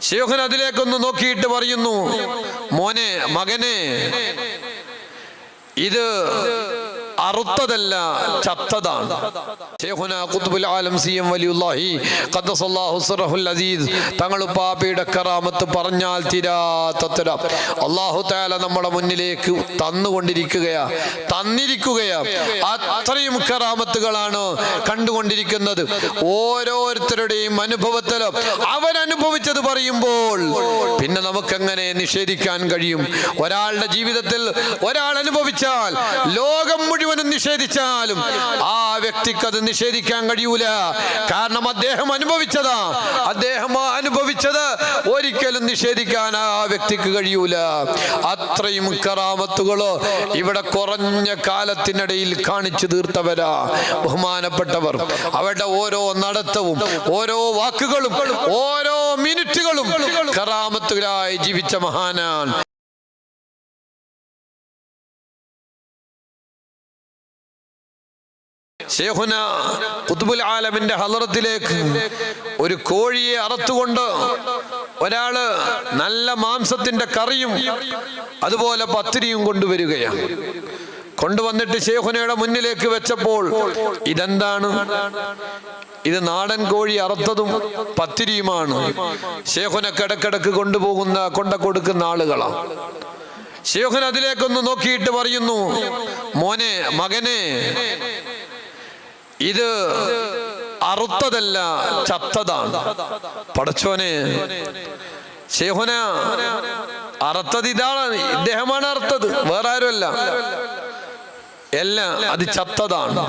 ശേഖൻ അതിലേക്കൊന്ന് നോക്കിയിട്ട് പറയുന്നു മോനെ മകനെ ഇത് അറുത്തതല്ല ചത്തതാണ്. തങ്ങൾ പാപ്പയുടെ കറാമത്ത് പറഞ്ഞാൽ തീരാത്തത്തര. അള്ളാഹു താല നമ്മുടെ മുന്നിലേക്ക് തന്നുകൊണ്ടിരിക്കുകയാ. തന്നിരിക്കുകയാ. അത്രയും കറാമത്തുകളാണ് കണ്ടുകൊണ്ടിരിക്കുന്നത്. ഓരോരുത്തരുടെയും അനുഭവത്തിലും അവൻ അനുഭവിച്ചത് പറയുമ്പോൾ പിന്നെ നമുക്കെങ്ങനെ നിഷേധിക്കാൻ കഴിയും? ഒരാളുടെ ജീവിതത്തിൽ ഒരാൾ അനുഭവിച്ചാൽ ലോകം മുഴുവനും നിഷേധിച്ചാലും ആ വ്യക്തിക്ക് അത് നിഷേധിക്കാൻ കഴിയൂല. കാരണം അദ്ദേഹം അനുഭവിച്ചതാ. അദ്ദേഹം അനുഭവിച്ചത് ഒരിക്കലും നിഷേധിക്കാൻ ആ വ്യക്തിക്ക് കഴിയൂല. അത്രയും കറാമത്തുകളോ ഇവിടെ കുറഞ്ഞ കാലത്തിനിടയിൽ കാണിച്ചു തീർത്തവരാ ബഹുമാനപ്പെട്ടവർ. അവരുടെ ഓരോ നടത്തവും ഓരോ വാക്കുകളും ഓരോ മിനിറ്റുകളും കറാമത്തുകളായി ജീവിച്ച മഹാനാണ്. ഷേഖുന കുത്തുബുൽ ആലമിന്റെ ഹലറത്തിലേക്ക് ഒരു കോഴിയെ അറുത്തുകൊണ്ട് ഒരാൾ നല്ല മാംസത്തിന്റെ കറിയും അതുപോലെ പത്തിരിയും കൊണ്ടുവരികയാണ്. കൊണ്ടുവന്നിട്ട് ഷേഖുനയുടെ മുന്നിലേക്ക് വെച്ചപ്പോൾ ഇതെന്താണ്? ഇത് നാടൻ കോഴി അറുത്തതും പത്തിരിയുമാണ്. ശേഖുന കിടക്കിടക്ക് കൊണ്ടുപോകുന്ന കൊണ്ട കൊടുക്കുന്ന ആളുകളാണ് ഷേഖുൻ അതിലേക്കൊന്ന് നോക്കിയിട്ട് പറയുന്നു മോനെ മകനെ ഇത് അറുത്തതല്ല ചത്തതാണ്. പടച്ചോനെ ശേഹുന അറുത്തത് ഇതാണ്. ഇദ്ദേഹമാണ് അറുത്തത്. വേറെ ആരുമല്ല. എല്ലാം അത് ചത്തതാണ്.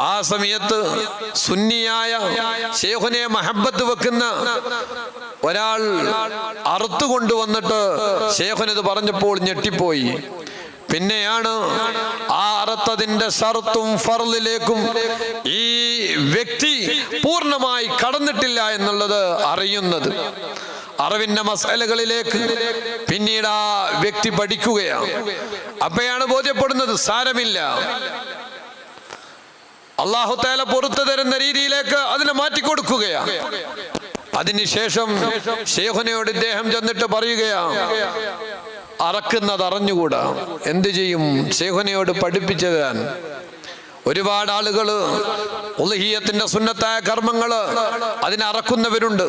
ആ സമയത്ത് സുന്നിയായ ശേഖുനെ മഹബത്ത് വെക്കുന്ന ഒരാൾ അറുത്തു കൊണ്ടുവന്നിട്ട് ശേഖുനത് പറഞ്ഞപ്പോൾ ഞെട്ടിപ്പോയി. പിന്നെയാണ് ആ അറത്തതിന്റെ ഷർത്തും ഫർലിലേക്കും ഈ വ്യക്തി പൂർണമായി കടന്നിട്ടില്ല എന്നുള്ളത് അറിയുന്നത്. അറിവിന്റെ മസാലകളിലേക്ക് പിന്നീട് ആ വ്യക്തി പഠിക്കുകയാണ്. അപ്പോഴാണ് ബോധ്യപ്പെടുന്നത് സാരമില്ല. അള്ളാഹു താല പുറത്തു തരുന്ന രീതിയിലേക്ക് അതിനെ മാറ്റിക്കൊടുക്കുകയാണ്. അതിനുശേഷം ഷേഖുനയോട് ഇദ്ദേഹം ചെന്നിട്ട് പറയുകയാ അറക്കുന്നത് അറിഞ്ഞുകൂടാ? എന്തു ചെയ്യും? ഷേഖുനയോട് പഠിപ്പിച്ചു തരാൻ ഒരുപാട് ആളുകൾ ഉലഹീയത്തിന്റെ സുന്നത്തായ കർമ്മങ്ങൾ അതിനറക്കുന്നവരുണ്ട്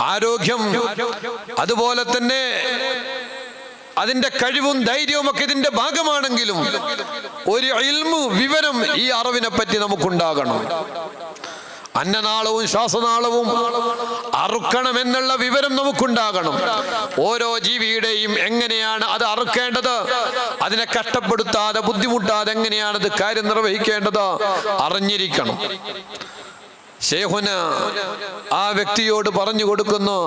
ആരോഗ്യം അതുപോലെ തന്നെ അതിന്റെ കഴിവും ധൈര്യവും ഒക്കെ ഇതിന്റെ ഭാഗമാണെങ്കിലും ഒരു ഇൽമു വിവരം ഈ അറിവിനെ പറ്റി നമുക്കുണ്ടാകണം. അന്നനാളവും ശ്വാസനാളവും അറുക്കണമെന്നുള്ള വിവരം നമുക്കുണ്ടാകണം. ഓരോ ജീവിയുടെയും എങ്ങനെയാണ് അത് അറുക്കേണ്ടത്? അതിനെ കഷ്ടപ്പെടുത്താതെ ബുദ്ധിമുട്ടാതെ എങ്ങനെയാണ് അത് കാര്യം നിർവഹിക്കേണ്ടത്? അറിഞ്ഞിരിക്കണം. ശേഹുന് ആ വ്യക്തിയോട് പറഞ്ഞു കൊടുക്കുന്നു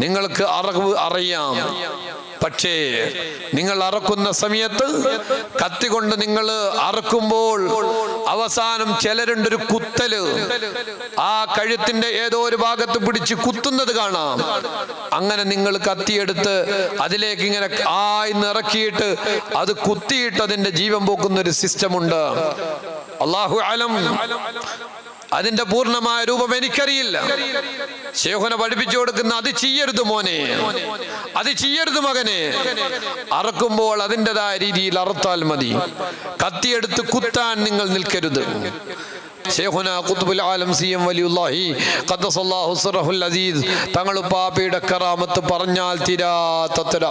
നിങ്ങൾക്ക് അറിവ് അറിയാം. പക്ഷേ നിങ്ങൾ അറക്കുന്ന സമയത്ത് കത്തി കൊണ്ട് നിങ്ങൾ അറക്കുമ്പോൾ അവസാനം ചിലരുണ്ട് ഒരു കുത്തൽ. ആ കഴുത്തിന്റെ ഏതോ ഒരു ഭാഗത്ത് പിടിച്ച് കുത്തുന്നത് കാണാം. അങ്ങനെ നിങ്ങൾ കത്തിയെടുത്ത് അതിലേക്ക് ഇങ്ങനെ ആയി നിറക്കിയിട്ട് അത് കുത്തിയിട്ട് അതിന്റെ ജീവൻ പോക്കുന്ന ഒരു സിസ്റ്റം ഉണ്ട് അള്ളാഹു അലം. അതിന്റെ പൂർണമായ രൂപം എനിക്കറിയില്ല. ശേഖന പഠിപ്പിച്ചു കൊടുക്കുന്ന അത് ചെയ്യരുത് മോനെ. അത് ചെയ്യരുത് മകനെ. അറക്കുമ്പോൾ അതിന്റെതായ രീതിയിൽ അറുത്താൽ മതി. കത്തിയെടുത്ത് കുത്താൻ നിങ്ങൾ നിൽക്കരുത്. ഷേഖുന കുത്തുബുൽ ആലം സി എം വലിയുല്ലാഹി ഖദ്ദസല്ലാഹു സറഹുൽ അസീസ്. തങ്ങൾ പാപ്പയുടെ കറാമത്ത് പറഞ്ഞാൽ തീരാത്തത്തര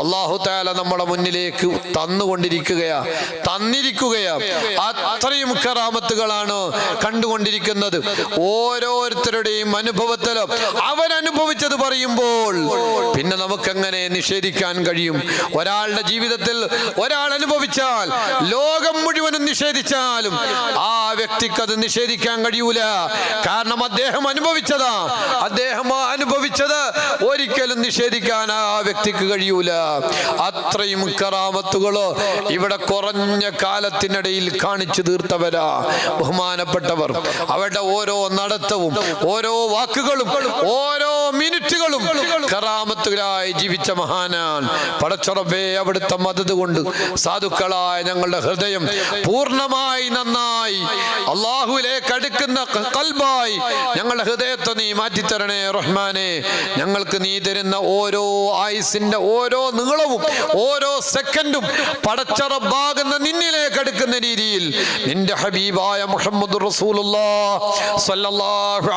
അള്ളാഹു താല നമ്മുടെ മുന്നിലേക്ക് തന്നുകൊണ്ടിരിക്കുകയാ. തന്നിരിക്കുകയാ. അത്രയും കറാമത്തുകളാണ് കണ്ടുകൊണ്ടിരിക്കുന്നത്. ഓരോരുത്തരുടെയും അനുഭവത്തിലും അവൻ അനുഭവിച്ചത് പറയുമ്പോൾ പിന്നെ നമുക്കെങ്ങനെ നിഷേധിക്കാൻ കഴിയും? ഒരാളുടെ ജീവിതത്തിൽ ഒരാൾ അനുഭവിച്ചാൽ ലോകം മുഴുവനും നിഷേധിച്ചാലും ആ വ്യക്തിക്ക് അത് നിഷേധിക്കാൻ കഴിയൂല. കാരണം അദ്ദേഹം അനുഭവിച്ചതാ. അദ്ദേഹം അനുഭവിച്ചത് ഒരിക്കലും നിഷേധിക്കാൻ ആ വ്യക്തിക്ക് കഴിയൂല. അത്രയും കറാമത്തുകളോ ഇവിടെ കുറഞ്ഞ കാലത്തിനിടയിൽ കാണിച്ചു തീർത്തവരാ ബഹുമാനപ്പെട്ടവർ. അവരുടെ ഓരോ നടത്തവും ഓരോ വാക്കുകളും ഓരോ മിനിറ്റുകളും കറാമത്തുകളായി ജീവിച്ച മഹാനാൻ പടച്ചുറബേ അവിടുത്തെ മതത് കൊണ്ട് സാധുക്കളായ ഞങ്ങളുടെ ഹൃദയം പൂർണമായി നന്നായി. അള്ളാഹുവിലേക്ക് അടുക്കുന്ന കൽബായി ഞങ്ങളുടെ ഹൃദയത്തെ നീ മാറ്റിത്തരണേ റഹ്മാനെ. ഞങ്ങൾക്ക് നീ തരുന്ന ഓരോ ആയുസിന്റെ ഓരോ നീളവും ഓരോ സെക്കൻഡും പടച്ചറബാകുന്ന നിന്നിലേക്ക് അടുക്കുന്ന രീതിയിൽ നിന്റെ ഹബീബായ മുഹമ്മദ് റസൂലുള്ളാഹി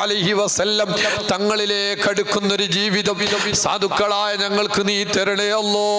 അലൈഹി വസല്ലം തങ്ങളിലേക്ക് അടുക്കുന്ന ഒരു ജീവിതം സാധുക്കളായ ഞങ്ങൾക്ക് നീ തരണേ അല്ലോ.